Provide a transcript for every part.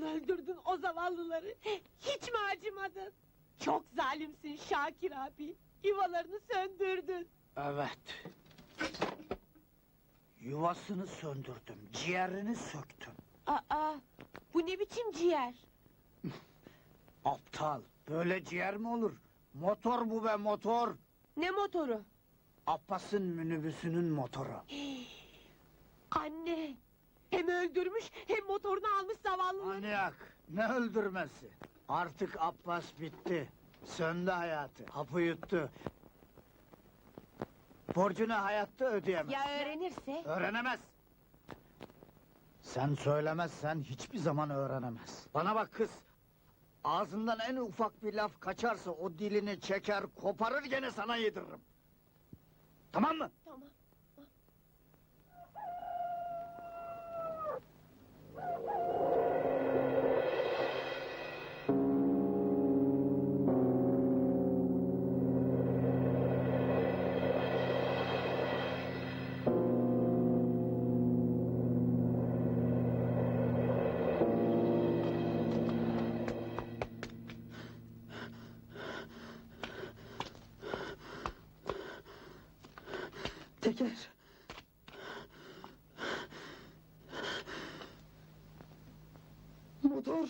Nasıl öldürdün o zavallıları? Hiç mi acımadın? Çok zalimsin Şakir abi. Yuvalarını söndürdün. Evet. Yuvasını söndürdüm, ciğerini söktüm. Aa, bu ne biçim ciğer? Aptal, böyle ciğer mi olur? Motor bu be motor. Ne motoru? Abbas'ın minibüsünün motoru. Anne. Hem öldürmüş hem motorunu almış zavallıları. Manyak, ne öldürmesi? Artık Abbas bitti. Söndü hayatı, hapı yuttu. Borcunu hayatta ödeyemez. Ya öğrenirse? Öğrenemez. Sen söylemezsen hiçbir zaman öğrenemez. Bana bak kız. Ağzından en ufak bir laf kaçarsa o dilini çeker, koparır gene sana yediririm. Tamam mı? Tamam. Teker. Motor.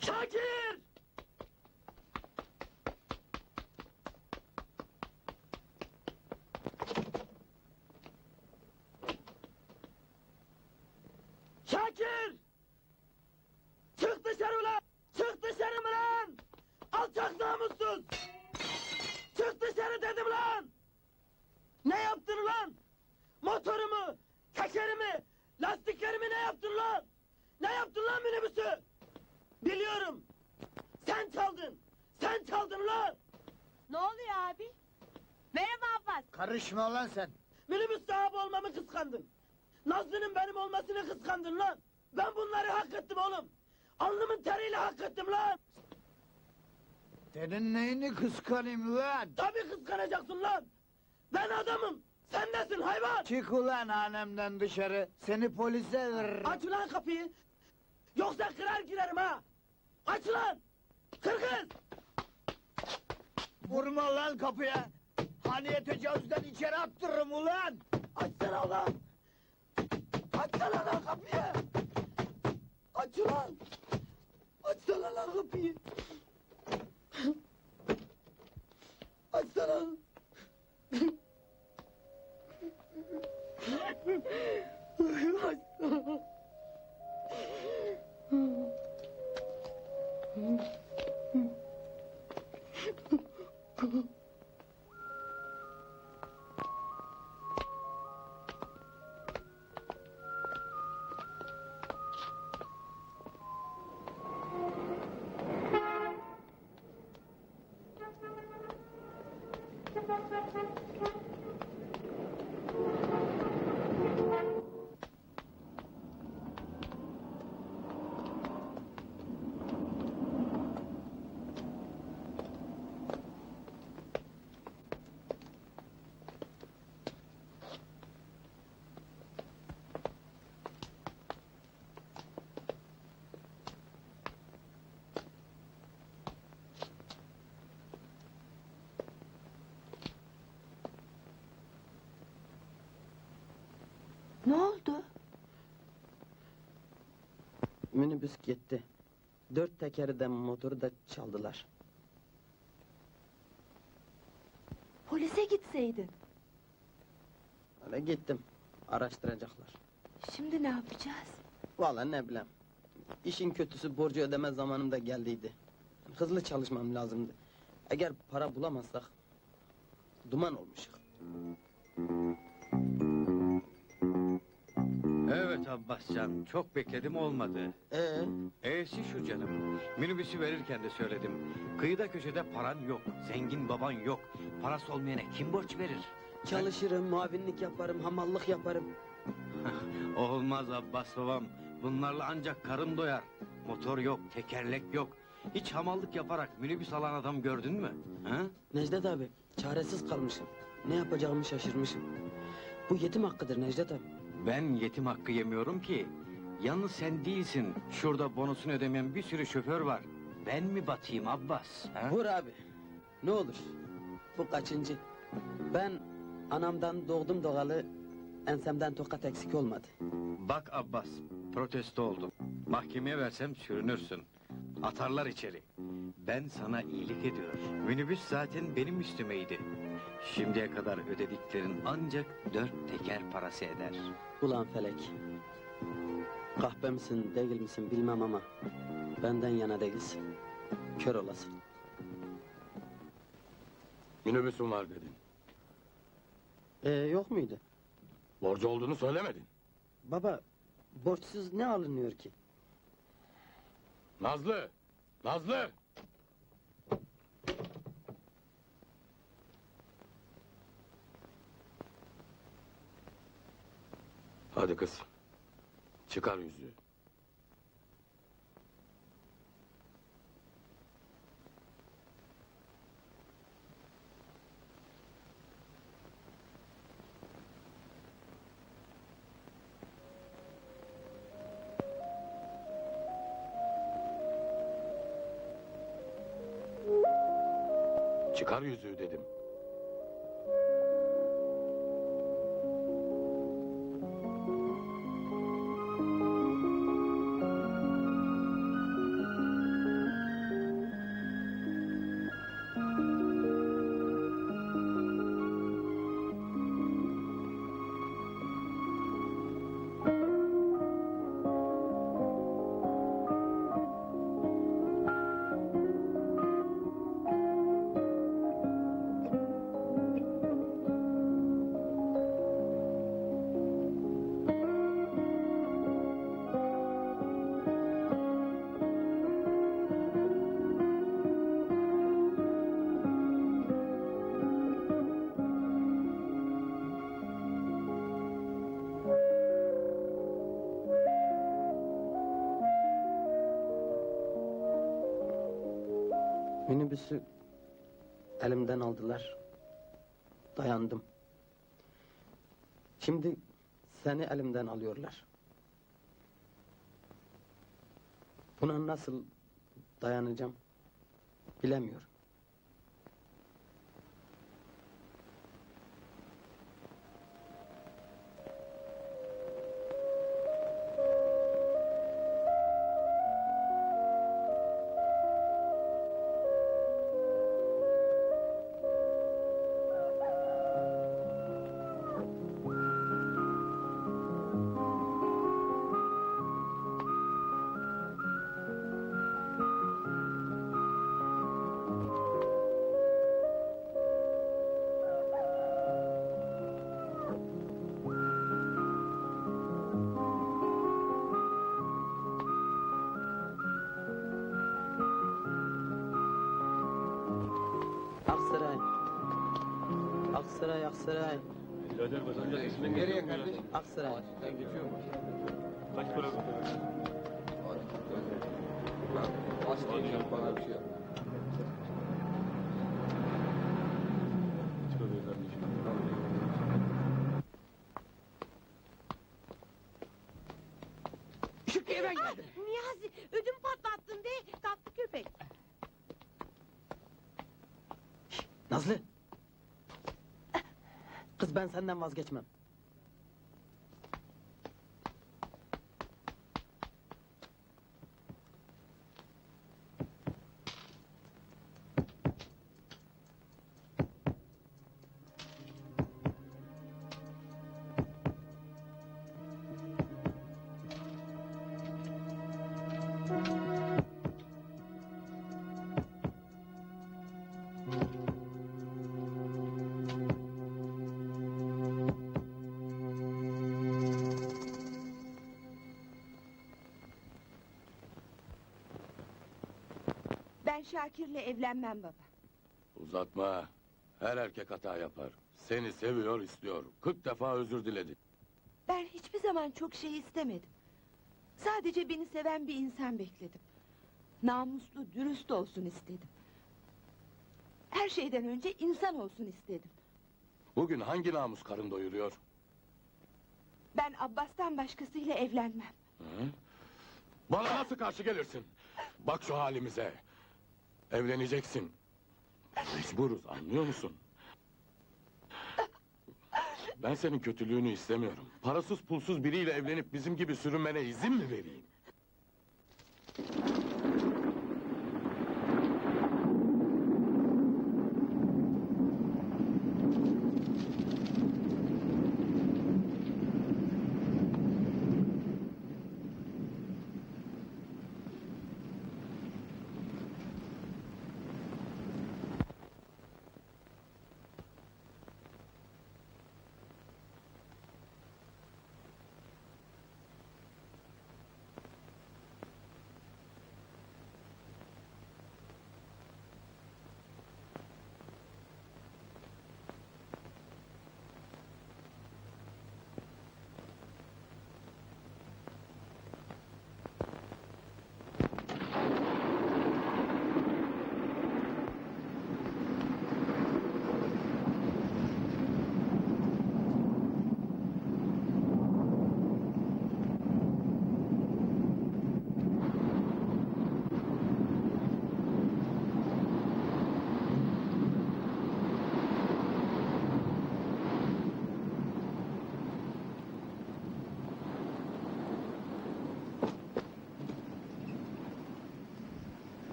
Şakir! Şakir! Çık dışarı ulan! Çık dışarı mı lan? Alçak namussuz! Çık dışarı dedim lan! Ne yaptın lan? Motorumu, tekerimi, lastiklerimi ne yaptın lan? Ne yaptın lan minibüsü? Biliyorum. Sen çaldın. Sen çaldın lan. Ne oluyor abi? Merhaba Abbas. Karışma lan sen. Minibüs sahibi olmamı kıskandın. Nazlı'nın benim olmasını kıskandın lan. Ben bunları hak ettim oğlum. Alnımın teriyle hak ettim lan. Senin neyini kıskanayım lan? Tabii kıskanacaksın lan. Ben adamım. Sen nesin hayvan? Çık ulan hanemden dışarı, seni polise veririm. Aç ulan kapıyı. Yoksa kırar girerim ha. Aç ulan. Kır kız. Vurma lan kapıya. Haniye tecavüzden içeri attırırım ulan. Açsana ulan. Açsana lan kapıyı. Aç ulan. Açsana lan kapıyı. Açsana. 産みました、うん。うん。うん。Ne oldu? Minibüs gitti. Dört tekeri de motoru da çaldılar. Polise gitseydin. Öyle gittim. Araştıracaklar. Şimdi ne yapacağız? Vallahi ne bileyim. İşin kötüsü borcu ödeme zamanım da geldiydi. Hızlı çalışmam lazımdı. Eğer para bulamazsak duman olmuşuk. Evet Abbascan, çok bekledim olmadı. Ee, E'si şu canım, minibüsü verirken de söyledim. Kıyıda köşede paran yok, zengin baban yok. Parası olmayana kim borç verir? çalışırım, muavinlik yaparım, hamallık yaparım. Olmaz Abbas babam, bunlarla ancak karın doyar. Motor yok, tekerlek yok. Hiç hamallık yaparak minibüs alan adam gördün mü? Ha? Necdet abi, çaresiz kalmışım. Ne yapacağımı şaşırmışım. Bu yetim hakkıdır Necdet abi. Ben yetim hakkı yemiyorum ki. Yalnız sen değilsin. Şurada bonusunu ödemeyen bir sürü şoför var. Ben mi batayım Abbas? Ha? Vur abi. Ne olur. Bu kaçıncı? Ben anamdan doğdum doğalı ensemden tokat eksik olmadı. Bak Abbas, protesto oldum. Mahkemeye versem sürünürsün. Atarlar içeri. Ben sana iyilik ediyorum. Minibüs zaten benim üstümeydi. Şimdiye kadar ödediklerin ancak dört teker parası eder. Ulan felek. Kahpe misin değil misin bilmem ama benden yana değilsin. Kör olasın. Minibüsüm var dedin. Ee, yok muydu? Borcu olduğunu söylemedin. Baba borçsuz ne alınıyor ki? Nazlı! Nazlı! Hadi kız. Çıkar yüzüğü. Çıkar yüzüğü dedim. Minibüsü elimden aldılar. Dayandım. Şimdi seni elimden alıyorlar. Buna nasıl dayanacağım bilemiyorum. Aksaray, Aksaray. Nereye kardeş? Aksaray. Şükrü'ye ben Ah, geldim. Niyazi ödüm patlattın de tatlı köpek. Nazlı. Ben senden vazgeçmem. Şakir'le evlenmem baba. Uzatma. Her erkek hata yapar. Seni seviyor, istiyor. Kırk defa özür diledi. Ben hiçbir zaman çok şey istemedim. Sadece beni seven bir insan bekledim. Namuslu, dürüst olsun istedim. Her şeyden önce insan olsun istedim. Bugün hangi namus karın doyuruyor? Ben Abbas'tan başkasıyla evlenmem. Hı? Bana nasıl karşı gelirsin? Bak şu halimize. Evleneceksin. Mecburuz, anlıyor musun? Ben senin kötülüğünü istemiyorum. Parasız pulsuz biriyle evlenip bizim gibi sürünmene izin mi vereyim?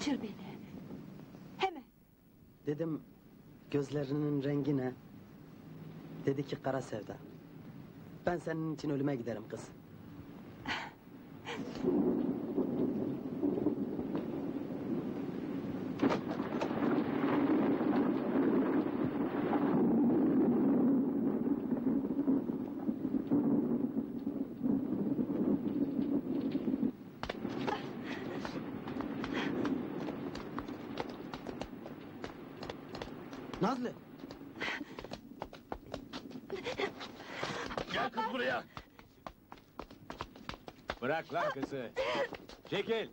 Kaçır beni. Hemen. Dedim gözlerinin rengi ne? Dedi ki kara sevda. Ben senin için ölüme giderim kız. Bırak lan kızı. Çekil.